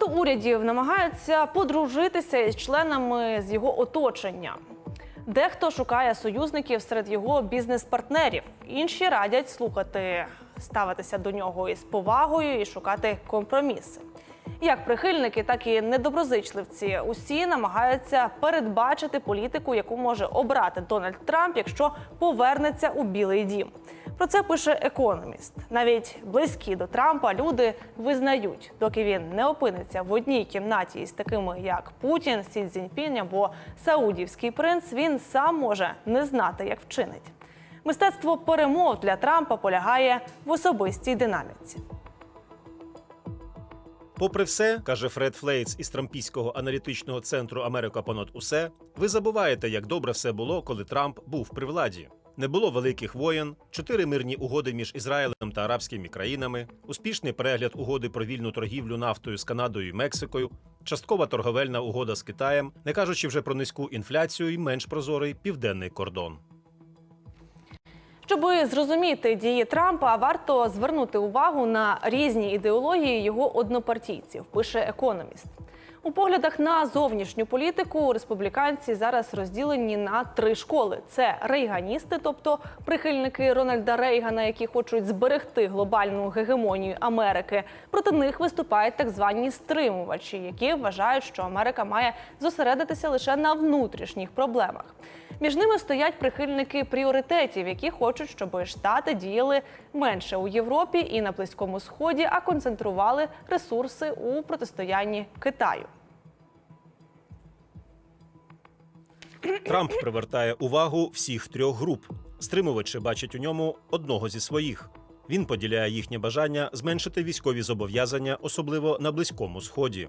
Багато урядів намагаються подружитися із членами з його оточення. Дехто шукає союзників серед його бізнес-партнерів. Інші радять слухати, ставитися до нього із повагою і шукати компроміси. Як прихильники, так і недоброзичливці усі намагаються передбачити політику, яку може обрати Дональд Трамп, якщо повернеться у Білий Дім. Про це пише економіст. Навіть близькі до Трампа люди визнають, доки він не опиниться в одній кімнаті із такими, як Путін, Сі Цзіньпінь або Саудівський принц, він сам може не знати, як вчинить. Мистецтво перемов для Трампа полягає в особистій динаміці. Попри все, каже Фред Флейтс із Трампійського аналітичного центру Америка понад усе, ви забуваєте, як добре все було, коли Трамп був при владі. Не було великих воєн, чотири мирні угоди між Ізраїлем та арабськими країнами, успішний перегляд угоди про вільну торгівлю нафтою з Канадою і Мексикою, часткова торговельна угода з Китаєм, не кажучи вже про низьку інфляцію і менш прозорий південний кордон. Щоб зрозуміти дії Трампа, варто звернути увагу на різні ідеології його однопартійців, пише економіст. У поглядах на зовнішню політику республіканці зараз розділені на три школи: це рейганісти, тобто прихильники Рональда Рейгана, які хочуть зберегти глобальну гегемонію Америки. Проти них виступають так звані стримувачі, які вважають, що Америка має зосередитися лише на внутрішніх проблемах. Між ними стоять прихильники пріоритетів, які хочуть, щоб штати діяли менше у Європі і на Близькому Сході, а концентрували ресурси у протистоянні Китаю. Трамп привертає увагу всіх трьох груп. Стримувачі бачать у ньому одного зі своїх. Він поділяє їхнє бажання зменшити військові зобов'язання, особливо на близькому сході.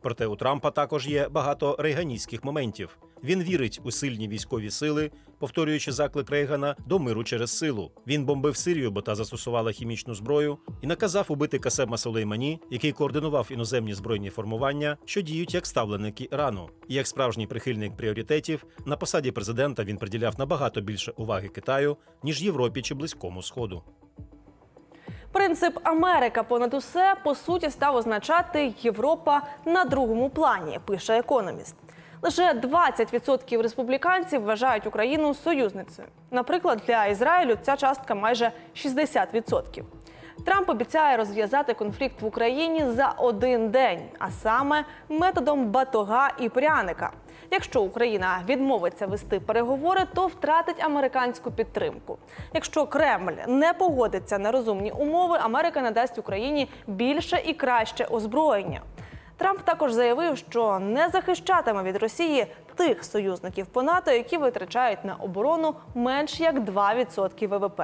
Проте у Трампа також є багато рейганістських моментів. Він вірить у сильні військові сили, повторюючи заклик Рейгана до миру через силу. Він бомбив Сирію, бо та застосувала хімічну зброю, і наказав убити Касема Солеймані, який координував іноземні збройні формування, що діють як ставленики Ірану. І як справжній прихильник пріоритетів на посаді президента він приділяв набагато більше уваги Китаю ніж Європі чи Близькому Сходу. Принцип Америка понад усе по суті став означати Європа на другому плані, пише економіст. Лише 20% республіканців вважають Україну союзницею. Наприклад, для Ізраїлю ця частка майже 60%. Трамп обіцяє розв'язати конфлікт в Україні за один день, а саме методом батога і пряника. Якщо Україна відмовиться вести переговори, то втратить американську підтримку. Якщо Кремль не погодиться на розумні умови, Америка надасть Україні більше і краще озброєння. Трамп також заявив, що не захищатиме від Росії тих союзників по НАТО, які витрачають на оборону менш як 2% ВВП.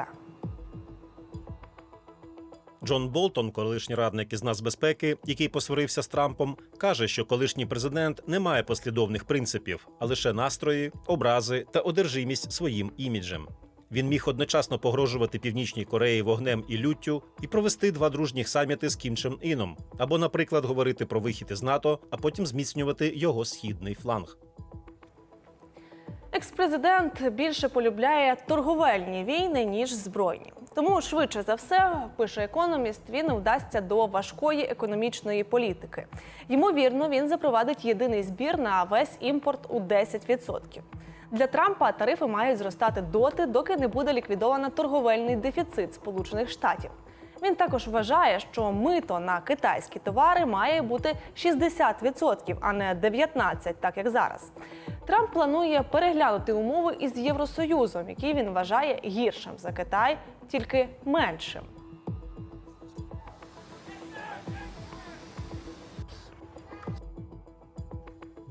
Джон Болтон, колишній радник із нацбезпеки, який посварився з Трампом, каже, що колишній президент не має послідовних принципів, а лише настрої, образи та одержимість своїм іміджем. Він міг одночасно погрожувати Північній Кореї вогнем і люттю і провести два дружніх саміти з Кім Чен Іном, або, наприклад, говорити про вихід із НАТО, а потім зміцнювати його східний фланг. Експрезидент більше полюбляє торговельні війни ніж збройні. Тому швидше за все, пише економіст, він вдасться до важкої економічної політики. Ймовірно, він запровадить єдиний збір на весь імпорт у 10%. Для Трампа тарифи мають зростати доти, доки не буде ліквідовано торговельний дефіцит Сполучених Штатів. Він також вважає, що мито на китайські товари має бути 60%, а не 19%, так як зараз. Трамп планує переглянути умови із Євросоюзом, який він вважає гіршим за Китай, тільки меншим.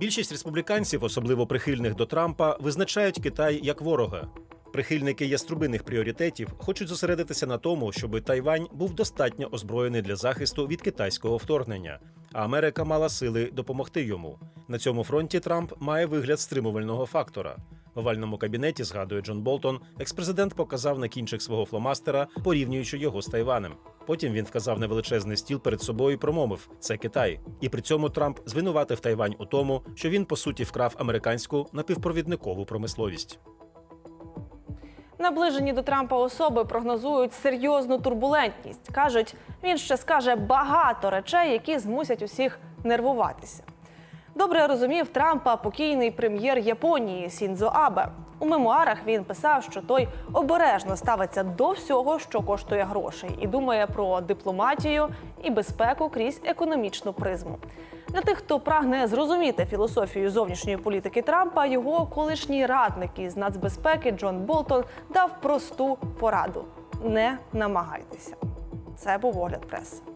Більшість республіканців, особливо прихильних до Трампа, визначають Китай як ворога. Прихильники яструбиних пріоритетів хочуть зосередитися на тому, щоб Тайвань був достатньо озброєний для захисту від китайського вторгнення, а Америка мала сили допомогти йому. На цьому фронті Трамп має вигляд стримувального фактора. В овальному кабінеті, згадує Джон Болтон, експрезидент показав на кінчик свого фломастера, порівнюючи його з Тайванем. Потім він вказав на величезний стіл перед собою і промовив: це Китай. І при цьому Трамп звинуватив Тайвань у тому, що він по суті вкрав американську напівпровідникову промисловість. Наближені до Трампа особи прогнозують серйозну турбулентність. кажуть, він ще скаже багато речей, які змусять усіх нервуватися. Добре розумів Трампа покійний прем'єр Японії Сінзо Абе. У мемуарах він писав, що той обережно ставиться до всього, що коштує грошей, і думає про дипломатію і безпеку крізь економічну призму. Для тих, хто прагне зрозуміти філософію зовнішньої політики Трампа, його колишній радник із нацбезпеки Джон Болтон дав просту пораду: не намагайтеся. Це був огляд преси.